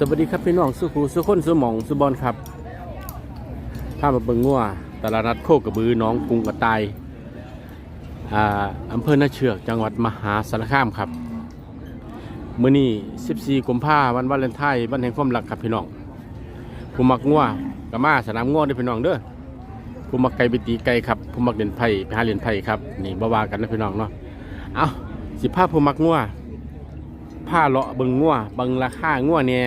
สวัสดีครับพี่น้องสุขูสุคนสุหมองสุบอลครับพามาเบิงงัวตลาดนัดโคกระบือน้องกรุงกระตายอ่าอำเภอนาเชือกจังหวัดมหาสารคามครับมื้อนี้ 14กุมภาพันธ์วันวาเลนไทน์วันแห่งความรักครับพี่น้องผู้มักงัวกะมาสนามงัวด้อพี่น้องเด้อผู้มักไก่ไปตีไก่ครับผู้มักเล่นไผ่ไปหาเล่นไผ่ครับนี่บ่ว่ากันนะพี่น้องเนาะเอาสิพาพผู้มักงัวผ้าเลาะเบิงงัวเบิงราคางัวเนี่ย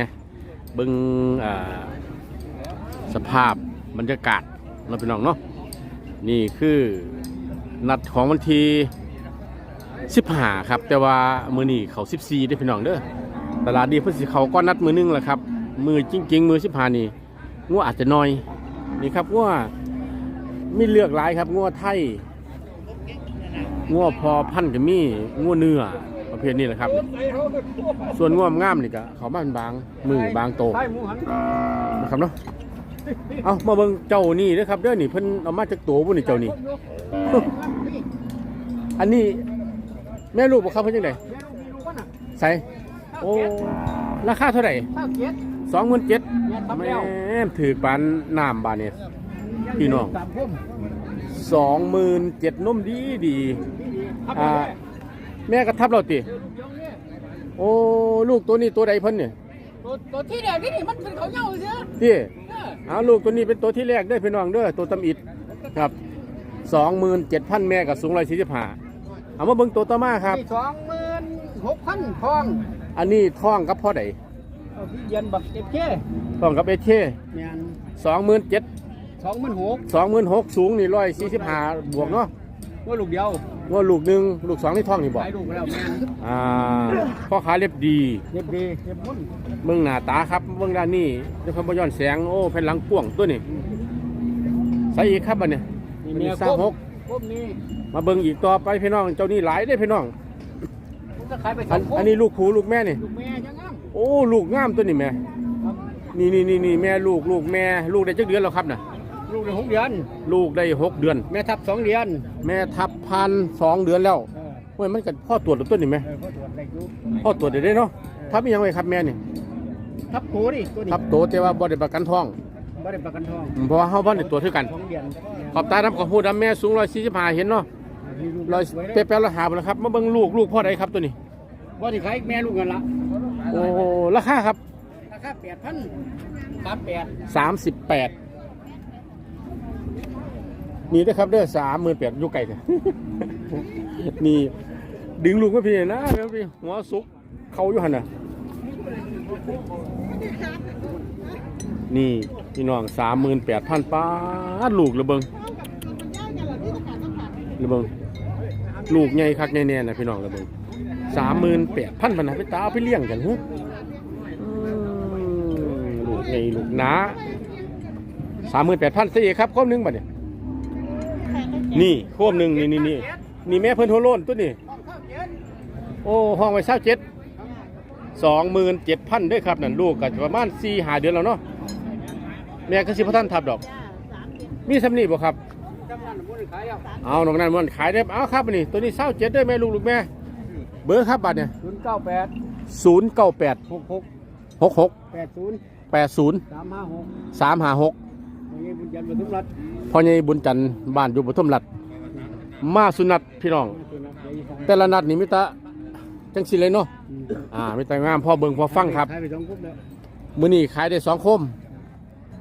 เบิงสภาพบรรยากาศเราะพี่น้องเนาะนี่คือนัดของวันที่สิบห้าครับ แต่ว่ามือนี่เขาสิบสี่ได้พี่น้องเด้อตลาดดีเพิ่นสิเขาก็นัดมือหนึงแหละครับ มือจริง ๆ มือสิบหานี่งัวอาจจะน้อยนี่ครับงัวมีเลือกหลายครับงัวไทยงัวพอพันธุ์ก็มีงัวเนื้อ เภทนี้แหละครับ ส่วนง่วมง่ามนี่ก็เขาบ้านบางมือบางโตนะครับเนาะเอามาเบิ่งเจ้านี่นะครับเด้อนี่เพิ่นเอามาจากตัวบุนี่เจ้านี่อันนี้แม่ลูกบ่ครับเพิ่นจังไดใส่โอ้ราคาเท่าไหร่สองหมื่นเจ็ดแม่ถือปานน้ำบาเนี่ยพี่น้องสองหมื่นเจ็ดนุ่มดีดีอ่า แม่กระทับเราติ โอ้ ลูกตัวนี้ตัวใดเพิ่นเนี่ยตัวตัวที่เดียวนี่มันเป็นเขาเหย้าเสียที่เออเอาลูกตัวนี้เป็นตัวที่แรกเด้อพี่น้องเด้อตัวตำอิดครับสองหมื่นเจ็ดพันแม่กับสูงร้อยสี่สิบห้าเอามาเบิ่งตัวต่อมาครับนี่สองหมื่นหกพันทองอันนี้ท้องกับพ่อใดเอาพี่เย็นบักเจ็บเจ้ท้องกับเอเช่แม่นสองหมื่นเจ็ดสองหมื่นหกสองหมื่นหกสูงนี่ร้อยสี่สิบห้าบวกเนาะว่าลูกเดียว ว่าลูกหนึ่งลูกสองนี่ท้องนี่บอกขายลูกไปแล้วแม่นอ่าพ่อขาเล็บดี เย็บดีเย็บมุ่นเบิ่งหน้าตาครับเบิ่งด้านนี้ด้วยความบย้อนแสงโอ้แผ่นหลังกว้างตัวนี้ใส่อีกครับบัดเนี่ยนี่อันเมีนี้ยสร้างหกพุ่มนี้มาเบิ่งอีกต่อไปพี่น้องเจ้านี่หลายได้อพี่น้องผมจะขายไปสอัอนงพุ่มอันนี้ลูกผูลูกแม่นี่ ลูกแม่ยังงั้นโอ้ลูกงามตัวนี้แม่ครับนี่นี่นี่นี่แม่ลูกลูกแม่ลูกได้จักเดือนแล้วครับน่ะ ลูกได้หกเดือน ลูกได้หกเดือน แม่ทับสองเดือนแม่ทับพันสองเดือนแล้วเออเฮ้ยมันก็พ่อตรวจแล้วตัวนี้ไหมเออพ่อตรวจได้อยู่พ่อตรวจได้เด้เนาะทับอีหยังไงครับแม่นี่ทับโถดิตัวนี้ทับโตแต่ว่าบ่ได้ประกันท้องบ่ได้ประกันทองอืมเพราะว่าเฮาบ่ได้ตรวจคือกัน สองเดือนขอบตาดำขอบพูดดำแม่สูง145เห็นเนาะมีลูกร้อยสวยเป๊ะๆแล้วหาบ่แล้วครับมาเบิ่งลูกลูกพ่อใดครับตัวนี้ว่าที่ขายแม่ลูกกันละโอ้ราคาครับราคาแปดพันสามแปด 38 นี่เด้อครับเด้อ38,000อยู่ไกลเด้อนี่ ดึงลูกมาพี่นะพี่หัวสุกเขาอยู่หันน่ะ นี่พี่น้องสามหมื่นแปดพันป้าดลูกระเบิงระเบิงลูกใหญ่คักใหญ่แน่นะพี่น้องระเบิงสามหมื่นแปดพันพันนะไปตาเอาไปเลี้ยงกันฮะอืมลูกใหญ่ลูกหนาสามหมื่นแปดพันสี่ครับข้อมหนึงบัดเนี่ย นี่ข้อมหนึ่งนี่นี่นี่นี่แม่เพิ่นโทรโลนตัวนี้ โอ้ห้องไว้เศร้าเจ็ดสองหมื่นเจ็ดพันด้วยครับนั่นลูกก็ประมาณสี่หาเดือนแล้วเนาะแม่ก็สิพระท่านทับดอก มีสำนีบ่ครับจำนวนบุญขายแล้วเอาหนองนั้นมันขายได้เอาครับอันนี่ตัวนี้เศร้าเจ็ดด้วยแม่ลูกลูกแม่ เบอร์ครับบัตรเนี่ยศูนย์เก้าแปดศูนย์เก้าแปดหกหกหกหกแปดศูนย์แปดศูนย์สามห้าหกสามห้าหก อย่างนี้บุญยันบุญทุกรัฐพ่อใหญ่บุญจันทร์บ้านอยู่ปทุมรัฐมาสุนัตพี่น้อง แต่ละนัดนี่มิตะจังสิเลยเนาะอ่ามิตะงามพ่อเบิ่งพ่อฟังครับขายไปสองคุบแล้วมื้อนี้ขายได้สองคม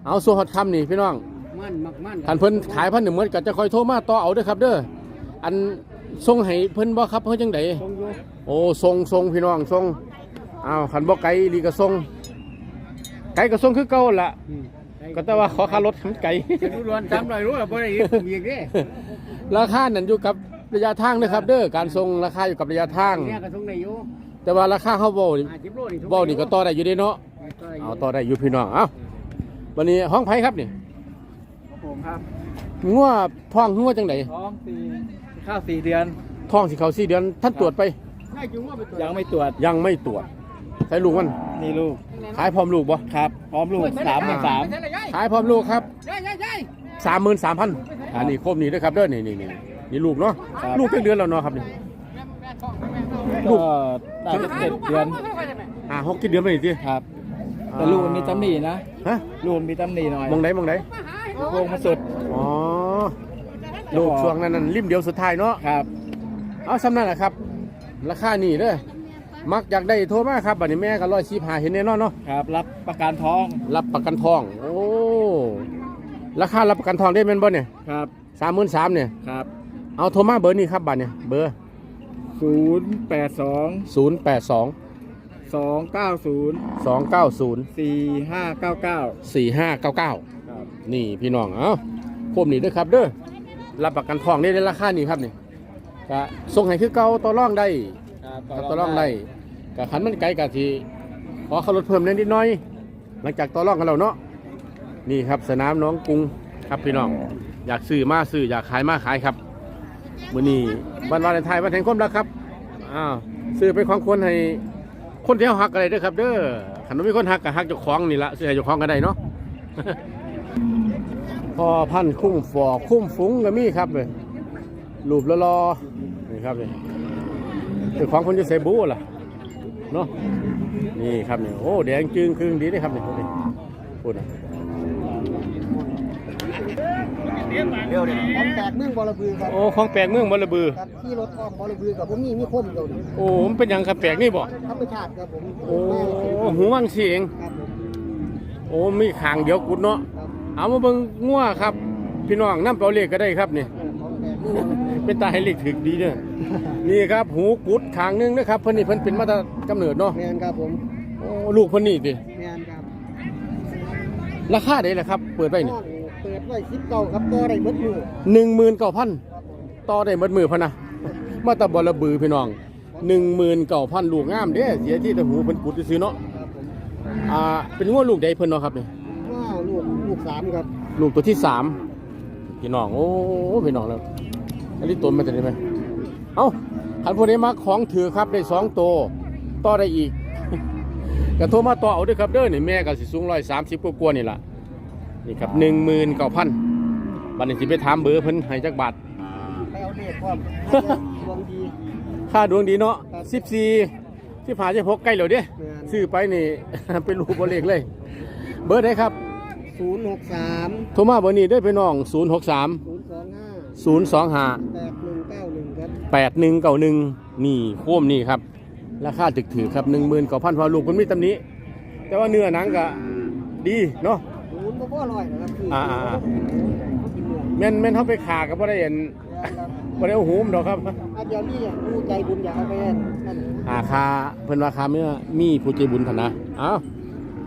เอาส่วนฮอดคำนี่พี่น้องมั่นมักมั่นท่านเพิ่นขายพันหนึ่งเหมือนกันจะคอยโทรมาต่อเอาเด้อครับ เด้ออันส่งให้เพิ่นบ่ครับเพิ่นจังไดตรงอยู่โอ้ส่งส่งพี่น้องส่งอ้าวคันบ่ไกลลีก็ส่งไกลก็ส่งคือเก่าล่ะอืม ก็แต่ว่าขอค่ารถมันไกล จะรู้รวนสามร้อยรู้อะบ่ได้อีกอีกเด้ราคานั่นอยู่กับระยะทางเด้อครับ เด้อการส่งราคาอยู่กับระยะทาง เนี่ยก็ส่งได้อยู่แต่ว่าราคาเฮาเว้านี่ห้าสิบโลนี่ส่งเว้านี่ก็ต่อได้อยู่เด้เนาะต่อได้ยู่เอาต่อได้อยู่พี่น้องเอ้าวันนี้ห้องไผครับนี่ครับผมครับงัวท้องงัวจังไดท้องสี่ข้าวสี่เดือน ท้องสิเข้า4เดือนท่านตรวจไปง่ายจุงว่าไปตรวจยังไม่ตรวจยังไม่ตรวจ ใส่ลูกมัน นี่ลูก ขายพร้อมลูกบ่ครับ พร้อมลูกสามหมื่นสามขายพร้อมลูกครับใช่ใช่ใช่สามหมื่นสามพันอันนี้ครบนี่ด้วยครับเด้อนี่นี่นี่นี่ลูกเนาะ ลูกเจ็ดเดือนแล้วเนาะครับนี่ ลูกก็ได้เจ็ดเดือนอ่าหกเจ็ดเดือนไปนี่สิครับ แต่ลูกมันมีตำหนินะ ฮะ ลูกมันมีตำหนิหน่อยมองไหนมองไหนโค้งมาสุด อ๋อ ลูกช่วงนั้นนั่นริมเดียวสุดท้ายเนาะ ครับ เอาสำนั่นแหละครับ ราคานี่เด้อ มักอยากได้โทรมาครับบัดนี้แม่ก็ร้อยชีพหาเห็นแน่นอนเนาะครับรับประกันท้องรับประกันทอง โอ้ราคารับประกันทองได้เป็นบ่เนี่ยครับสามหมื่นสามเนี่ยครับเอาโทรมาเบอร์นี้ครับบัดเนี่ยเบอร์ศูนย์แปดสองศูนย์แปดสองสองเก้าศูนย์สองเก้าศูนย์สี่ห้าเก้าเก้าสี่ห้าเก้าเก้าครับนี่พี่น้องเอ้าพวกนี้เด้วยครับเด้อรับประกันทองได้ในราคานี้ครับนี่ก็ส่งให้คือเก่าต่อรองได้ ครับต่อรองได้ก็ขันมันไกลกะทีขอเขาลดเพิ่มเล่นิดหน่อย หลังจากต่อรองกันแล้วเนาะนี่ครับสนามน้องกรุงครับพี่น้อง อยากซื้อมาซื้ออยากขายมาขายครับมื้อนี้วันวาเลนไทน์วันแห่งความรักครับอ้าวซื้อเป็นของคนให้คนเที่เขาหักอะไรด้อครับ เด้อขันมีคนหักก็หักเจ้าของนี่ละซื้อให้เจ้าของก็ได้เนาะพอพันคุ้มฟอคุ้มฟุ้งก็มีครับเลยรูปละรอนี่ครับนี่เจ้าของคนจะใส่บูล่ะเนาะนี่ครับนี่โอ้แดงจึงครึ่งดีเลยครับนี่นี่พูดนะเดี๋ยวเดี๋ยวผมแตกเมืองบอระบือครับโอ้ของแปลกเมืองบลบือครับที่รถอ้อมบอระบือกับผมมีมีคมเดียวนี่โอ้มันเป็นหยังครับแปลกนี่บ่ธรรมชาติครับผมโอ้หูวังสีเองครับผมโอ้มีขางเดียวกุดเนาะครับเอามาเบิ่งงัวครับ พี่น้องน้ำเปล่าเลขก็ได้ครับนี่ของแตก เมืองเป็นตาให้เลขถึกดีเด้อนี่ครับ หูกุดขางหนึงนะครับเพิ่นนี่เพิ่นเป็นมาแตกำเนิดเนาะแมนครับผมโอ้ลูกเพิ่นนี่ดิแมนครับราคาได้แหละครับ เปิดไปนี่ห้องเปิดไว้สิบเก้าครับต่อได้เบิดมือหนึ่งหมื่นเก้าพันครับผมต่อได้หมดมือพะนะมาแตะบอระบือพี่น้องหนึ่งหมื่นเก้าพันลูกงามเด้เสียที่แต่หูเพิ่นกุดซื้อๆเนาะครับผมอ่าเป็นงัวลูกใดเพิ่นเนาะครับนี่ว้าวลูกลูกสามครับ ลูกตัวที่สามพี่น้องโอ้พี่น้องแล้ว อันนี้ตัวมันจะได้ไหมเอ้าขันพวกนี้มาของถือครับได้สองตัวต่อได้อีกกระโทรมาต่อเอาด้วยครับเด้อนี่แม่ก็สิสูงร้อยสามสิบกว่าๆนี่ล่ะนี่ครับหนึ่งหมื่นเก้าพันบัดนี้สิไปถามเบอร์เพิ่นให้จักบาทไปเอาเลขพร้อมดวงดีค่าดวงดีเนาะครับสิบสี่ที่ผ่านจะพกใกล้แล้วเด้แม่นซื้อไปนี่เป็นรูปบเลขเลย เบอร์ได้ครับศูนย์หกสามโทรมาเบอร์นี้ได้อพี่น้องศูนย์หกสามศูนย์สองห้า ศูนย์สองห้าแปดหนึ่งเก้าหนึ่งครับแปดหนึ่งเก้าหนึ่งนี่โค้มนี่ครับ ราคาถึกถือครับหนึ่งหมื่นเก้าพันพอลูกคนมีตำหนี้ แต่ว่าเนื้อหนังก็ดีเนาะศูนย์บ่พอร้อยนะครับคืออ่าเขากินเนื้อแม่นแม่นเขาไปขากับว่าได้เห็นครับว่าได้เอาหูมดอกครับอาเดี๋ยวนี้เนี่ยผู้ใจบุญอยากเอาไปนั่นอาคาเพิ่นราคาเมื่อมีผู้ใจบุญธนะเอ้า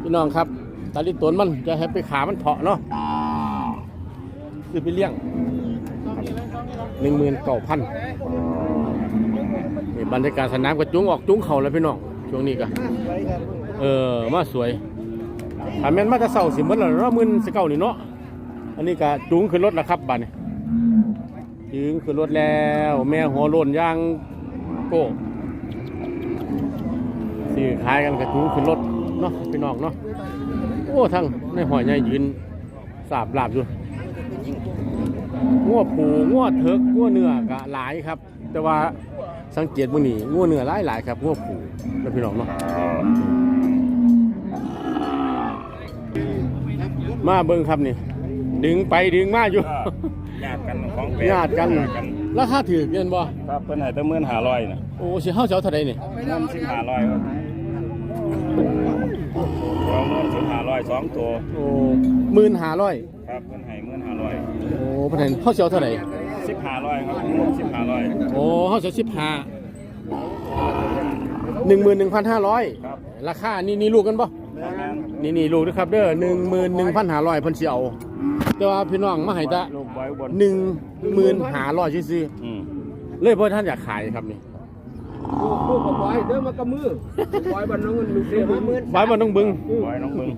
พี่น้องครับตาลิตนมันจะให้ไปขามันเถาะเนาะคือไปเลี้ยง หนึ่งหมื่นเก้าพันนี่บรรยากาศสนามก็จุงออกจุงเข่าแล้วพี่น้องช่วงนี้ก็มากไว้ครับเออมาสวยถ้าแม่นมาจะเศร้าสิมันละเนาะมื่นสเก้านี่เนาะอันนี้ก็จูงขึ้นรถแล้วครับบัดนี้จูงขึ้นรถแล้ว แม่หัวโลนย่างโก้ซื้อขายกันก็จูงขึ้นรถเนาะพี่น้องเนาะโอ้ทั้งในหอยใหญ่ยืนสาบลาบอยู่ งัวผูงัวเถิกงัวเนื้อกะหลายครับ แต่ว่าสังเกตมื้อนี้งัวเนื้อหลายหลายๆครับงัวผูแล้วพี่น้องเนาะมาเบิ่งครับนี่ดึงไปดึงมาอยู่ญาติกันของแปลญาติกันราคาถือเกินบ่ครับเพิ่นให้แต่หมื่นห้าร้อยนะโอ้สิเฮาสิเจ้าเท่าใดนี่เงินสิบห้าร้อยครับเราเงินสิบห้าร้อยสองตัวโอ้15,500ครับเพิ่นให้หมื่นห้า ร้อยโอ้เพิ่นให้เฮาสิเจ้าเท่าใดสิบห้าร้อยครับสิบห้าร้อยโอ้เฮาสิ15 11,500ครับราคานี่นี่ลูกกันบ่ครับแม่นนี่นี่ลูกนะครับเด้อหนึ่งหมื่นหนึ่งพันห้าร้อยเพิ่นสิเอาแต่ว่าพี่น้องมาให้ตะลูกไว้บนหนึ่งหมื่นห้าร้อยซื่ออืมๆเลยเพราะท่านอยากขายครับนี่ลูกกับบอยเดินมากระมือบอยบันน้องเงินเสียห้าหมื่นไว้มันต้องบึงไว้น้องบึง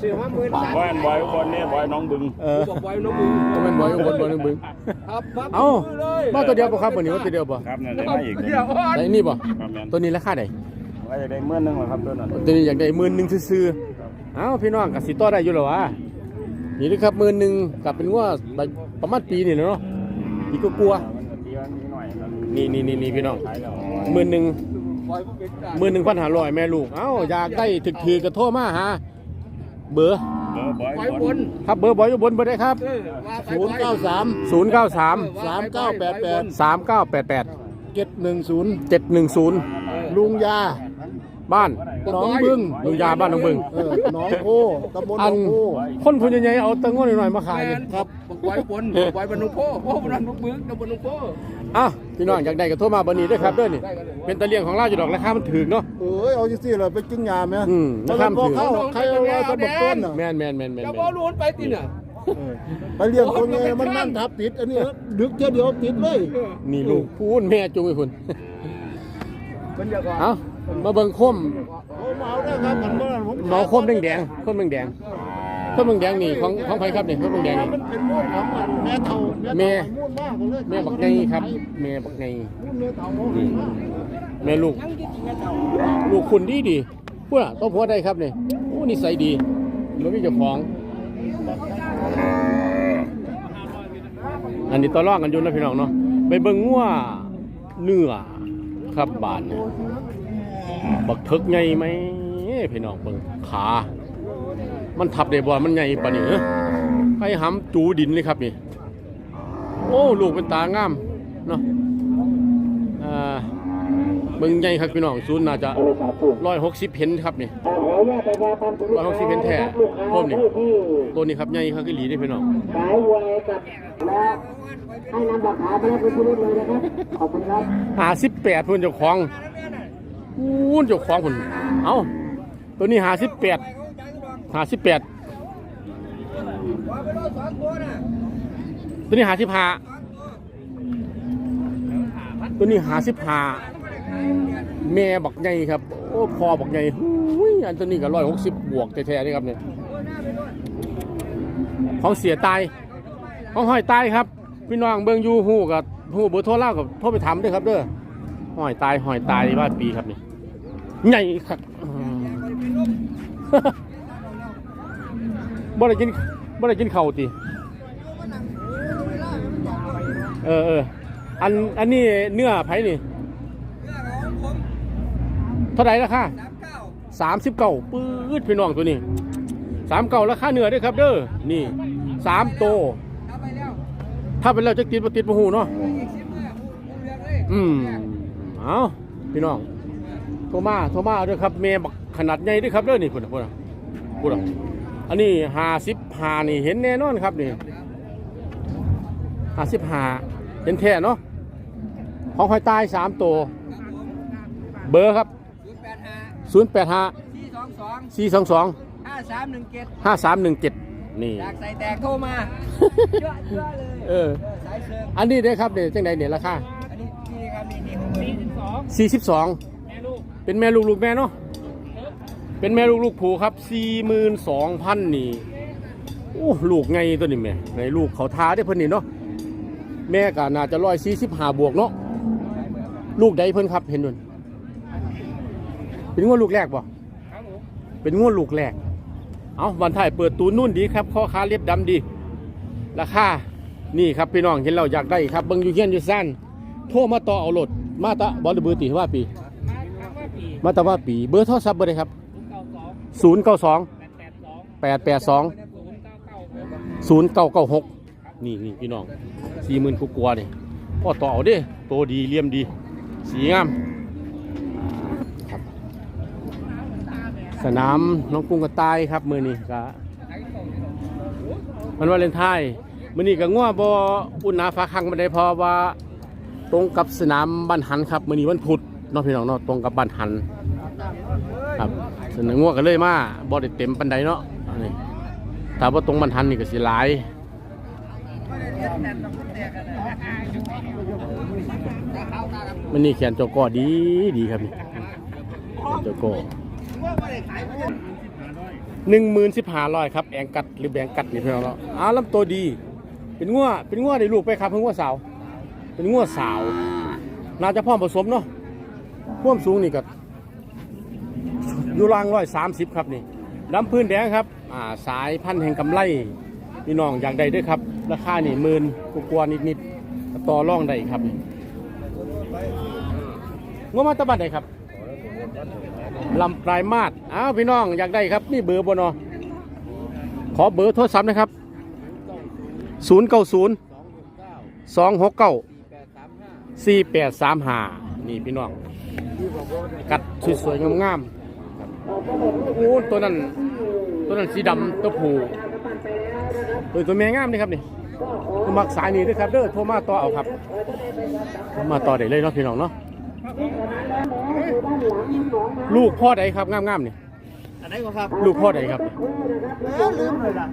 เสียห้าหมื่นสามไว้อันไว้บนนี่ไว้น้องบึงเออบอกบอยน้องมึงก็แม่นบ่อยอุบลบ่ต้องบึงครับครับเอ้ามาตัวเดียวบ่ครับวันนี้ว่าตัวเดียวบ่ครับนั่นได้มาอีกเดี๋ยวอ่อนได้นี่บ่ครับแม่นตัวนี้ราคาใดไว้ได้หมื่นหนึงเหรอครับตัวนั้นตัวนี้อยากได้หมื่นหนึงซื่อๆเอ้าพี่น้องก็สิต่อได้อยู่แล้ววะนี่นะครับหมื่นหนึงกับเป็นว่าประมาณปีนี่แหละเนาะอีกก็กลัวมันก็ตีวันนี้หน่อยครับนี่นี่นี่นี่พี่น้องขายแล้วหมื่นหนึ่งบอยผู้เป็นการหมื่นหนึ่งพันห้าร้อยแม่ลูกเอ้าอยากได้ถึกถือกระโทรมาหา เบอร์เบอร์บอยควายบบนนครับเบอร์บอยอยู่บนเบอร์ได้ครับ เออว่าไปศูนย์เก้าสาม0 9 3 สามเก้าแปดแปด3 9 8 8เจ็ดหนึ่งศูนย์7 1 0 ลุงยา บ้านหนองบึงลุงยาบ้านหนองบึงเออหนองโพตำบลหนอัอนงโพคนคนใหญ่ๆเอาตังงวหน่อยๆมาขายแมเลยนครับควายบนควายบนนุโพโอ้บนนุบึ้งตำบลนุโพอะพี่น้องอยากได้ก็โทรมาเบอร์นี้ด้วยครับเด้อนี่ เป็นตะเลียงของเราอยู่ดอกราคามันถึกเนาะ เอ้ยเอาจังซี่เลยไปกินยาไหมอืมแล้วข้ามพอถือเข้าใครเอาไว้สมบัติต้นน่ะแมนแมนแมนแมนแล้วแมก็นรู้ไปติเนี่ยเออไปเลี้ยงตัวไงมันนั่นทับติดอันนี้ดึกเท่าเดียวติดเลย นี่ลูกพูนแม่จุงไปคุณบรรยากาศเอา มาเบิ่งคมผมเอาได้ครับมันเมื่อผมเมาคมแดงแดงๆคมแดงแดงๆคมแดงแดงๆนี่ของของใครครับนี่คมแดงแดงๆมันี่นเป็นมูลของมันแม่เท่าแม่ มูลมากเลยแม่บักไงครับแม่บักไงมูลแม่เท่ามูลมากแม่ลูก ลูกคุณดีดีพูดอะต้องพูดได้ครับนี่โอ้นิสัยดีมันมีเจ้าของ อันนี้ต่อรองกันอยู่นะพี่น้องเนาะไปเบิ่งงัวเนื้อครับบานเนี่ย บักเทึกใหญ่ไหมพี่น้องเบิ่งขา มันทับได้บ่มันใหญ่ปานนี้อไปหำจูดินเลยครับนี่ โอ้ลูกเป็นตางามเนาะอ่าเบิ่งใหญ่ครับพี่น้องศูนย์น่าจะร้อยหกสิบเห็นครับนี่ร้อยหกสิบเห็นแท้พมนี่ตัวนี้ครับใหญ่ครับอีหลีได้พี่น้องขายวัวกับและให้นำหลักฐาไปให้เป็นที่เรียบร้อยนะครับขอบคุณครับหาสิบแปดพุ่นเจ้าของ พูนเจ้าของพุ่นเอาตัวนี้หาสิบแปดหาสิบแปดตัวนี้หาสิบห้าตัวนี้หาสิบห้าแม่บักใหญ่ครับ โอ้พอบักใหญ่หูยอันตัวนี้ก็ร้อยหกสิบบวกแท้ๆนี่ครับเนี่ยของเสียตายของห้อยตายครับ พี่น้องเบิ่งยู่ฮู้กับฮูเบอร์โทรเล่ากับโทรไปถามด้วยครับเด้อห้อยตายห้อยตายว่าปีครับนี่ ใหญ่ครับอืมบ่ได้กินบ่ได้กินข้าวติเออเอออันอันนี้เนื้อไผนี่เท่าไหร่ราคาสามสิบเก้าปื๊ดพี่น้องตัวนี้สามเก้าราคาเนื้อเด้วยครับ เด้อนี่สามโต ถ้าเป็นเราจะติดมาติดมาหูเนาะอืมเอาพี่น้อง โทรมาโทรมาเอาด้วยครับเมย์บักขนาดใหญ่ด้วยครับเด้อนี่พุ่นน่ะพุ่นน่ะพุ่นน่ะอันนี้ห้าสิบห้านี่เห็นแน่นอนครับนี่ห้าสิบห้าเห็นแท้เนาะของหอยตายสามตัวเบอร์ครับศูนย์แปดห้าสี่สองสองสี่สองสองห้าสามหนึ่งเจ็ดห้าสามหนึ่งเจ็ดนี่อยากใส่แตกโทรมาเยอะเยอะเลยเออ สายเชิงอันนี้ได้ครับเนี่ยจังใดเนี่ยราคาอันนี้นี่ครับนี่นี่ของสี่สิบสองสี่สิบสอง เป็นแม่ลูกลูกแม่เนาะเป็นแม่ลูกลูกผูครับสี่หมื่นสองพันนี่โอ้ลูกไงตัวนี้แม่ไงลูกเขาท้าได้เพิ่นนี่เนาะแม่ก็น่าจะร้อยสี่สิบห้าบวกเนาะลูกใดเพิ่นครับเห็นด้วยเป็นงวดลูกแรกบ่เป็นงวดลูกแรกเอาวันถ่ายเปิดตูนนุ่นดีครับข้อค้าเรียบดำดี ราคานี่ครับพี่น้องเห็นเราอยากได้ครับเบิ่งอยู่เฮียนอยู่สั้นโทรมาต่อเอารถมาตะบอลเบอร์ตีว่าปี มาตะว่าปีเบอร์โทรศัพท์เบอร์ใดครับศูนย์เก้าสองแปดแปดสองศูนย์เก้าเก้าหกนี่นี่พี่น้องสี่หมื่นกว่าๆนี่พ่อต่อเอาด้โตดีเลี่ยมดี สีงามครับสนามน้องกรุงกระต่ายครับมือนี้ก็มันวาเลนไทน์มือนี้ก็ง่วบ่อุ่นหนาฟ้าคังมาได้พอว่าตรงกับสนามบ้านหันครับมือนี้วันพุธ เน้องพี่น้องเนาะตรงกับบ้านหันครับสนามง่วก็เลยมาบ่ได้เต็มปันใดเนาะอันนี้ถ้าว่าตรงบ้านหันนี่ก็สิหลายมันนี่แขนเจกอดีดีครับนี่แขนเจกอหนึ่งหมื่นสิบห้าร้อยครับแองกัดหรือแบงกัดนี่พี่น้องเนาะอ้าวลำตัวดี เป็นงัวเป็นงัวได้ลูกไปครับเพิ่งงัวสาว เป็นงัวสาว น่าจะพร้อมผสมเนาะ พ่วามสูงนี่ก็อยู่รางร้อยสามสิบครับนี่ดำพื้นแดงครับอ่าสายพันธุ์แห่งกำไรพี่น้องอยากได้ด้วยครับ ราคานี่หมื่นกว่านิดๆต่อรองได้ครับงวมาตะบัดได้ครับลำปลายมาดอ้าวพี่น้องอยากได้ครับนี่เบอร์บนอขอเบอร์โทรศัพท์นะครับ 090 269 4835นี่พี่น้อง กัดสวยๆงามๆโอ้ตัวนั้นตัวนั้นสีดำตัวผู้ตัวตัวแม่งามนี่ครับนี่ตัวมักสายนี้ด้วยครับเด้อโทรมาต่อเอาครับโทรมาต่อได้เลยเนาะพี่น้องเนาะลูกพ่อใดครับงามๆนี่ อันไหนก็ครับลูกพ่อใดครับลืมเลยล่ะ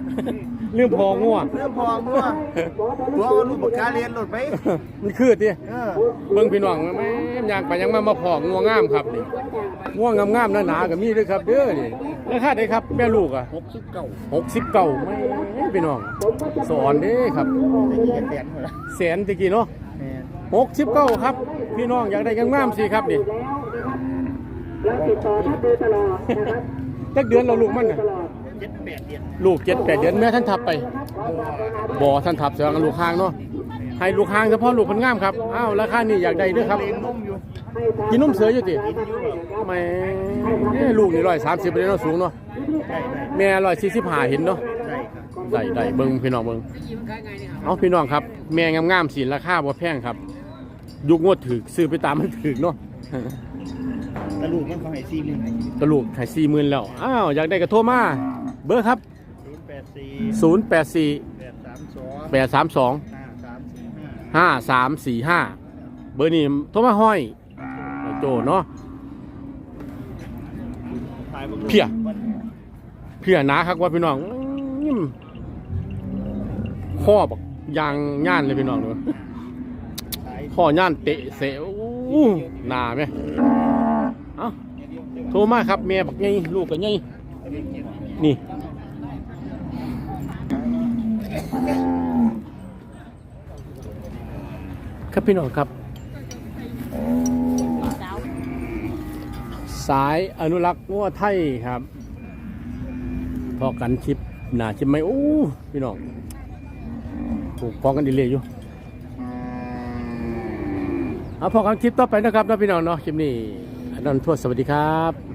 เรื่องพอง่วเรื่องพองัวตัวเอาลูกปากกาเรียนหลุดไปมันคือติเออเบิ่งพี่น้องแม่มยางไปยังมามาพองัวงามครับนี่งัวงามๆหนาๆก็มีด้วยครับเด้อนี่ราคาใดครับแม่ลูกอะหกสิบเก้า60เก่าแม่พี่น้อง สอนเด้ครับเจ็ดแสนหมดละแสนตะกี้เนาะแม่60เก่าครับ พี่น้องอยากได้งามๆสิครับนี่เราติดต่อท่านโดยตลอดนะครับ จักเดือนเราลูกมันน่ะเจ็ดแปดเดือนลูก7 8เดือนแม่ท่านทับไปบ่ท่านทับเสียงลูกค้างเนาะให้ลูกค้างเฉพาะลูกมันงามครับอ้าวราคานี่อยากได้เด้อครับ เลี้ยงนมอยู่กินนมเสืออยู่ติแหม่นี่ลูกนี่ร้อยสามสิบเลยเนาะสูงเนาะได้ได้แม่ร้อยสี่สิบห้าเห็นเนาะ ได้ครับได้ได้เบิ้งพี่น้องเบิ้งเอาพี่น้องครับ แม่งามๆสิราคาบ่แพงครับ ยุคงวดถือซื้อไปตามมันถือเนาะ แต่ลูกมันเขาให้สี่หมื่นกระลูกขายสี่หมื่นแล้ว อ้าว อยากได้กระโทรมา เบอร์ครับ ศูนย์แปดสี่084 แปดสามสอง832 ห้าสามสี่ห้า5345 เบอร์นี้โทรมาห้อยโจเนาะขายบ่เพียเพื่อหนาครับว่าพี่น้องอื้อข้อบักยางย่านเลยพี่น้องเนอะขายข้อย่านเตะเสวอู้หนาไหม เอ้าโทรมาครับแม่บักไงลูกกับไงนี่ครับพี่น้องครับ สายอนุรักษ์งัวไทยครับพอกันชิปหนาชิปไม่โอ้พี่น้องปลูกพอกันดีเลยอยู่เอาพอกันคลิปต่อไปนะครับนะพี่น้องเนาะคลิปนี้ อนทวดสวัสดีครับ